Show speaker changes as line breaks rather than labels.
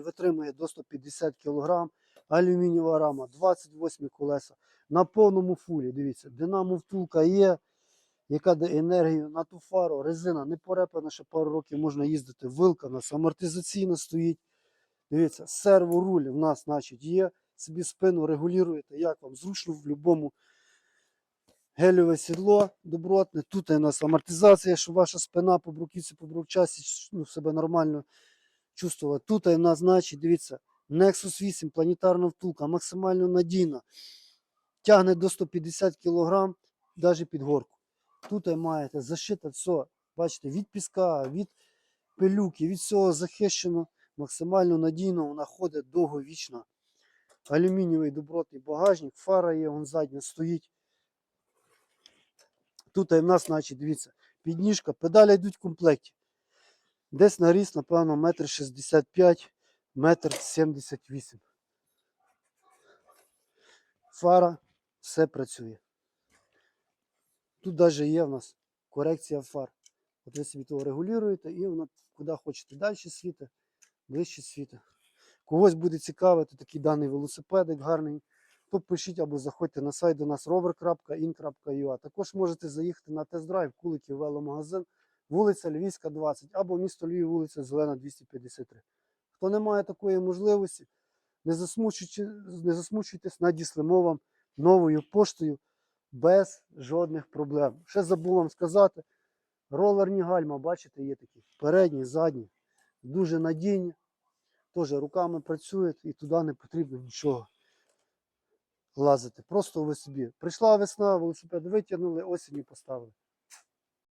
Витримує до 150 кг, алюмінієва рама, 28 колеса. На повному фулі, дивіться, динамо втулка є, яка дає енергію на ту фару, резина не порепана, ще пару років можна їздити. Вилка у нас амортизаційна стоїть. Дивіться, серворуль в нас, значить, є. Собі спину регулюєте, як вам зручно в будь-якому гелеве сідло добротне. Тут у нас амортизація, щоб ваша спина по бруківці, по брукчасі ну, себе нормально чувствувала. Тут нас, значить, дивіться, Nexus 8, планетарна втулка, максимально надійна. Тягне до 150 кг, навіть під горку. Тут маєте зашите все, бачите, від піска, від пилюки, від всього захищено, максимально надійно, вона ходить довговічно. Алюмінієвий добротний багажник, фара є, вон задня стоїть. Тут в нас, значить, дивіться, підніжка, педалі йдуть в комплекті. Десь на ріст, напевно, метр 65, метр 78. Фара, все працює. Тут навіть є в нас корекція фар. От ви собі того регулюєте і воно куди хочете далі світе, ближче світе. Когось буде цікавити такий даний велосипедик гарний, то пишіть або заходьте на сайт до нас rover.in.ua. Також можете заїхати на тест-драйв Куликів веломагазин, вулиця Львівська, 20, або місто Львів, вулиця Зелена, 253. Хто не має такої можливості, не, засмучуючи, не засмучуйтесь, надіслемо вам новою поштою без жодних проблем. Ще забув вам сказати, ролерні гальма, бачите, є такі. Передні, задні, дуже надійні. Теж руками працюють і туди не потрібно нічого лазити. Просто ви собі. Прийшла весна, велосипед витягнули, осінню поставили.